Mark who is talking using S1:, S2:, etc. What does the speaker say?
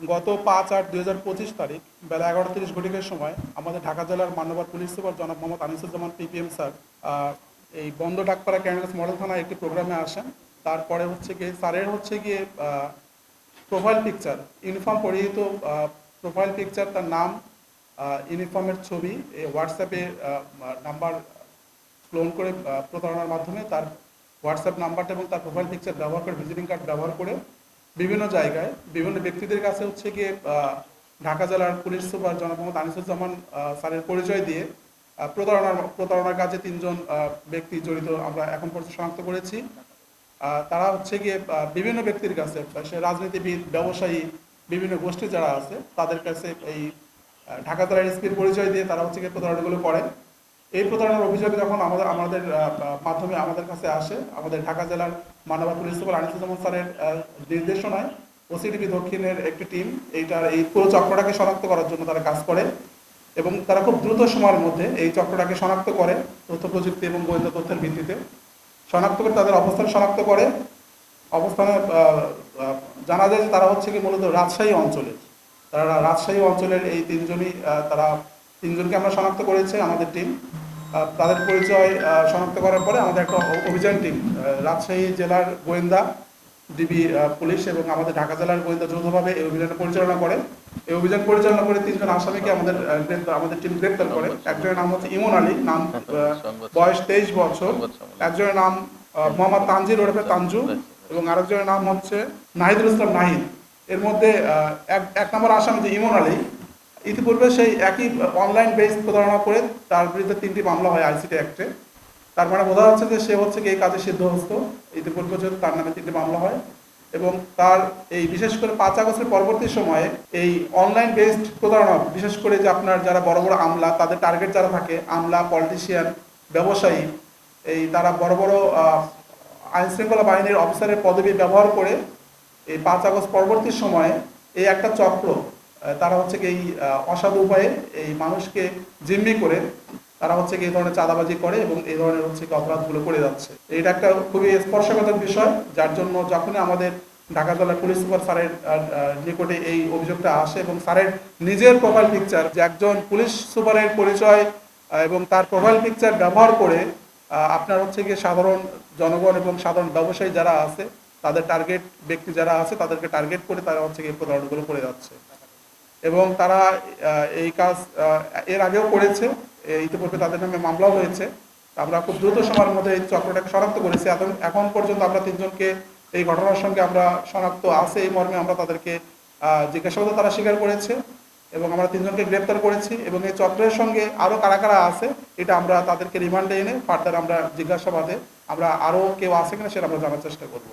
S1: গত পাঁচ আট দুই হাজার পঁচিশ তারিখ বেলা এগারো তিরিশ ঘটিকের সময় আমাদের ঢাকা জেলার মান্যবর পুলিশ সুপার জনাব মোহাম্মদ আনিসুজ্জামান পিপিএম স্যার এই বন্ধ ডাকপাড়া ক্যান্ডালস মডেল থানায় একটি প্রোগ্রামে আসেন। তারপরে হচ্ছে গিয়ে স্যারের হচ্ছে গিয়ে প্রোফাইল পিকচার ইউনিফর্ম পরিহিত প্রোফাইল পিকচার তার নাম ইউনিফর্মের ছবি এই হোয়াটসঅ্যাপে নাম্বার ক্লোন করে প্রতারণার মাধ্যমে তার হোয়াটসঅ্যাপ নাম্বারটা এবং তার প্রোফাইল পিকচার ব্যবহার করে ভিজিটিং কার্ড ব্যবহার করে বিভিন্ন জায়গায় বিভিন্ন ব্যক্তিদের কাছে হচ্ছে গিয়ে ঢাকা জেলার পুলিশ সুপার মোহাম্মদ আনিসুজ্জামান স্যারের পরিচয় দিয়ে প্রতারণার প্রতারণার কাজে তিনজন ব্যক্তি জড়িত আমরা এখন পর্যন্ত শনাক্ত করেছি। তারা হচ্ছে গিয়ে বিভিন্ন ব্যক্তির কাছে সে রাজনীতিবিদ, ব্যবসায়ী, বিভিন্ন গোষ্ঠী যারা আছে, তাদের কাছে এই ঢাকা জেলার এসপির পরিচয় দিয়ে তারা হচ্ছে গিয়ে প্রতারণাগুলো করে এই প্রতারণার অভিযোগ যখন আমাদের আমাদের মাধ্যমে আমাদের কাছে আসে, আমাদের ঢাকা জেলার মানবা পুলিশ সুপার আনিসুজ্জামান স্যারের নির্দেশনায় ওসিডিপি দক্ষিণের একটি টিম এইটার এই পুরো চক্রটাকে শনাক্ত করার জন্য তারা কাজ করে এবং তারা খুব দ্রুত সময়ের মধ্যে এই চক্রটাকে শনাক্ত করে তথ্য প্রযুক্তি এবং গোয়েন্দা তথ্যের ভিত্তিতে। শনাক্ত করে তাদের অবস্থান শনাক্ত করে। অবস্থানে জানা যায় যে তারা হচ্ছে কি মূলত রাজশাহী অঞ্চলের। তারা রাজশাহী অঞ্চলের এই তিনজনই তারা তিনজনকে আমরা শনাক্ত করেছে আমাদের টিম তাদের পরিচয় শনাক্ত করার পরে আমাদের একটা অভিযান টিম রাজশাহী জেলার গোয়েন্দা ডিবি পুলিশ এবং আমাদের ঢাকা জেলার গোয়েন্দা যৌথভাবে এই অভিযান পরিচালনা করে। এই অভিযান পরিচালনা করে তিনজন আসামিকে আমাদের গ্রেপ্তার আমাদের টিম গ্রেপ্তার করে। একজনের নাম হচ্ছে ইমন আলী নাম বয়স তেইশ বছর। একজনের নাম মোহাম্মদ তানজির ওরফে তানজু এবং আরেকজনের নাম হচ্ছে নাহিদুল ইসলাম নাহিদ। এর মধ্যে এক এক নম্বর আসামি যে ইমন আলী ইতিপূর্বে সেই একই অনলাইন বেস প্রতারণা করে তার বিরুদ্ধে তিনটি মামলা হয় আইসিটি অ্যাক্টে তার মানে বোঝা যাচ্ছে যে সে হচ্ছে কি এই কাজে সিদ্ধহস্ত। ইতিপূর্বে তার নামে তিনটি মামলা হয় এবং তার এই বিশেষ করে পাঁচ আগস্টের পরবর্তী সময়ে এই অনলাইন বেসড প্রতারণা, বিশেষ করে যে আপনার যারা বড় বড় আমলা, তাদের টার্গেট যারা থাকে, আমলা পলিটিশিয়ান ব্যবসায়ী, এই তারা বড় বড় আইন শৃঙ্খলা বাহিনীর অফিসারের পদবি ব্যবহার করে এই পাঁচ আগস্ট পরবর্তী সময়ে এই একটা চক্র তারা হচ্ছে এই অসাধু উপায়ে এই মানুষকে জিম্মি করে তারা হচ্ছে এই ধরনের চাঁদাবাজি করে এবং এই ধরনের হচ্ছে অপরাধগুলো করে যাচ্ছে। এটা একটা খুবই স্পর্শকাতর বিষয়, যার জন্য যখনই আমাদের ঢাকা জেলার পুলিশ সুপার স্যারের নিকটে এই অভিযোগটা আসে এবং স্যারের নিজের প্রোফাইল পিকচার যে একজন পুলিশ সুপারের পরিচয় এবং তার প্রোফাইল পিকচার ব্যবহার করে আপনার হচ্ছে গিয়ে সাধারণ জনগণ এবং সাধারণ ব্যবসায়ী যারা আছে, তাদের টার্গেট ব্যক্তি যারা আছে, তাদেরকে টার্গেট করে তারা হচ্ছে গিয়ে প্রতারণাগুলো করে যাচ্ছে। এবং তারা এই কাজ এর আগেও করেছে। ইতিপূর্বে তাদের নামে মামলাও হয়েছে। আমরা খুব দ্রুত সময়ের মধ্যে এই চক্রটাকে শনাক্ত করেছি। এখন এখন পর্যন্ত আমরা তিনজনকে এই ঘটনার সঙ্গে আমরা শনাক্ত আছে এই মর্মে আমরা তাদেরকে আহ, জিজ্ঞাসাবাদও তারা স্বীকার করেছে এবং আমরা তিনজনকে গ্রেপ্তার করেছি এবং এই চক্রের সঙ্গে আরও কারা কারা আছে এটা আমরা তাদেরকে রিমান্ডে এনে ফার্দার আমরা জিজ্ঞাসাবাদে আমরা আরও কেউ আছে কিনা সেটা আমরা জানার চেষ্টা করব।